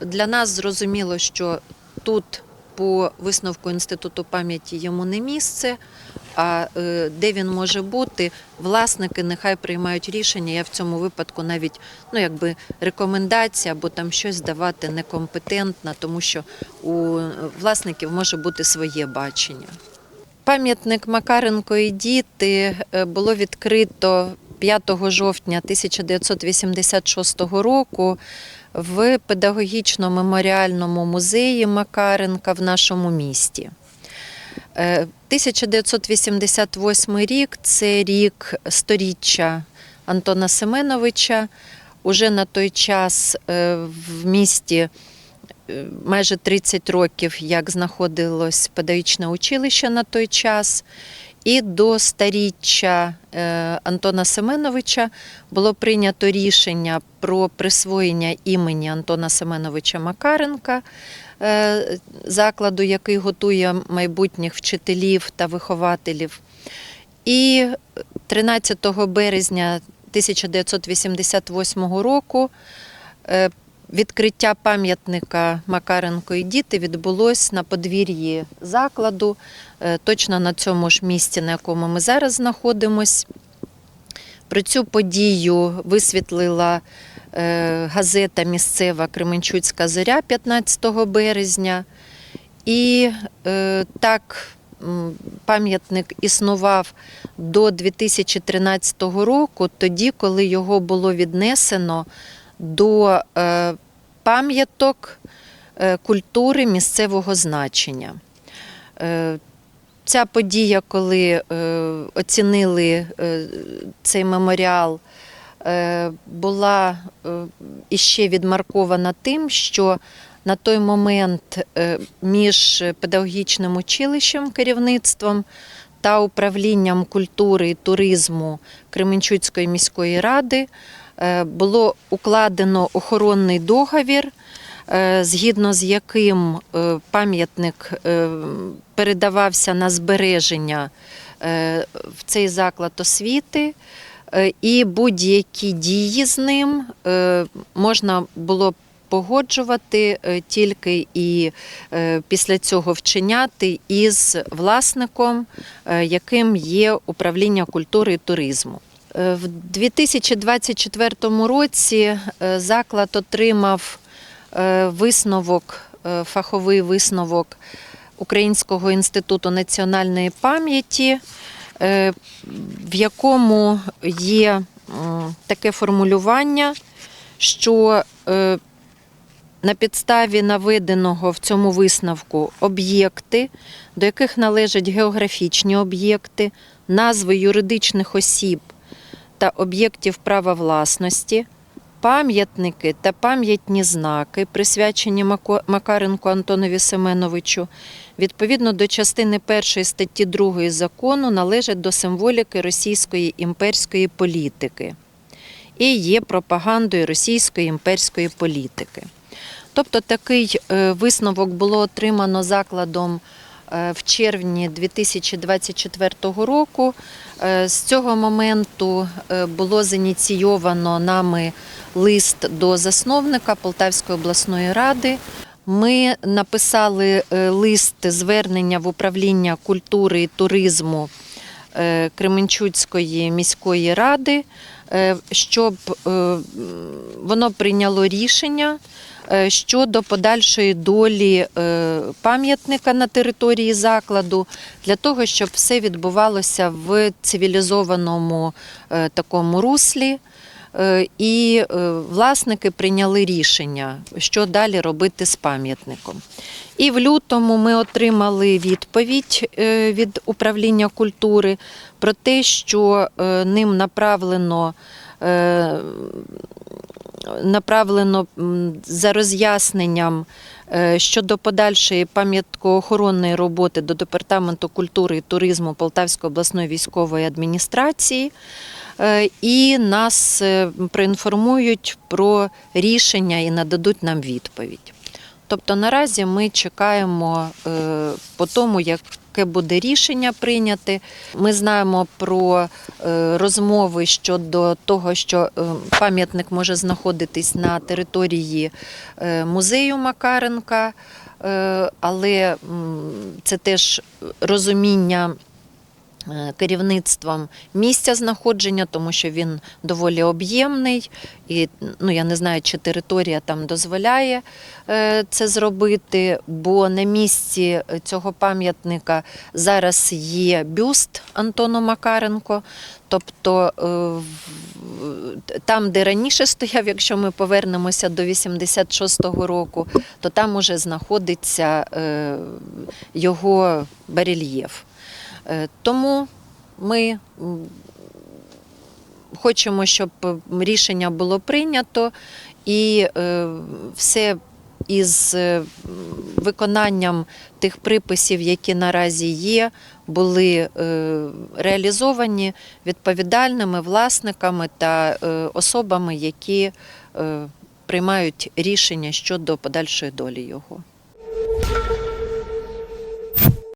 Для нас зрозуміло, що тут по висновку інституту пам'яті йому не місце. А е, де він може бути, власники нехай приймають рішення. Я в цьому випадку навіть ну якби рекомендація або там щось давати некомпетентна, тому що у власників може бути своє бачення. Пам'ятник Макаренко і діти е, було відкрито 5 жовтня 1986 року в педагогічно-меморіальному музеї Макаренка в нашому місті. Е, 1988 рік це рік сторіччя Антона Семеновича. Уже на той час е, в місті е, майже 30 років, як знаходилось педагогічне училище на той час. І до старіччя е, Антона Семеновича було прийнято рішення про присвоєння імені Антона Семеновича Макаренка, е, закладу, який готує майбутніх вчителів та вихователів. І 13 березня 1988 року е, відкриття пам'ятника Макаренко і діти відбулось на подвір'ї закладу, е, точно на цьому ж місці, на якому ми зараз знаходимось. Про цю подію висвітлила е, газета місцева Кременчуцька зоря 15 березня. І е, так пам'ятник існував до 2013 року, тоді, коли його було віднесено до е, пам'яток е, культури місцевого значення. Е, Ця подія, коли оцінили цей меморіал, була іще відмаркована тим, що на той момент між педагогічним училищем, керівництвом та управлінням культури і туризму Кременчуцької міської ради було укладено охоронний договір, е, згідно з яким е, пам'ятник е, передавався на збереження е, в цей заклад освіти. е, І будь-які дії з ним е, можна було погоджувати е, тільки і е, після цього вчиняти із власником, е, яким є управління культури і туризму. Е, В 2024 році е, заклад отримав е, висновок, фаховий висновок Українського інституту національної пам'яті, в якому є таке формулювання, що на підставі наведеного в цьому висновку об'єкти, до яких належать географічні об'єкти, назви юридичних осіб та об'єктів права власності, пам'ятники та пам'ятні знаки, присвячені Макаренку Антонові Семеновичу, відповідно до частини 1 статті 2 закону належать до символіки російської імперської політики і є пропагандою російської імперської політики. Тобто такий е, висновок було отримано закладом в червні 2024 року. Е, З цього моменту е, було зініційовано нами лист до засновника Полтавської обласної ради. Ми написали е, лист звернення в управління культури і туризму е, Кременчуцької міської ради, е, щоб е, воно прийняло рішення е, щодо подальшої долі е, пам'ятника на території закладу, для того, щоб все відбувалося в цивілізованому е, такому руслі. Е, І е, власники прийняли рішення, що далі робити з пам'ятником. І в лютому ми отримали відповідь е, від управління культури про те, що е, ним направлено. Направлено за роз'ясненням е, щодо подальшої пам'яткоохоронної роботи до Департаменту культури і туризму Полтавської обласної військової адміністрації. Е, І нас е, проінформують про рішення і нададуть нам відповідь. Тобто наразі ми чекаємо по тому, як яке буде рішення прийняти. Ми знаємо про е, розмови щодо того, що е, пам'ятник може знаходитись на території е, музею Макаренка, але це теж розуміння. Е, Керівництвом місця знаходження, тому що він доволі об'ємний, і ну я не знаю, чи територія там дозволяє е, це зробити, бо на місці цього пам'ятника зараз є бюст Антону Макаренко. Тобто е, там, де раніше стояв, якщо ми повернемося до 86-го року, то там уже знаходиться його барельєф. Е, Тому ми хочемо, щоб рішення було прийнято і е, все із е, виконанням тих приписів, які наразі є, були реалізовані відповідальними власниками та особами, які приймають рішення щодо подальшої долі його.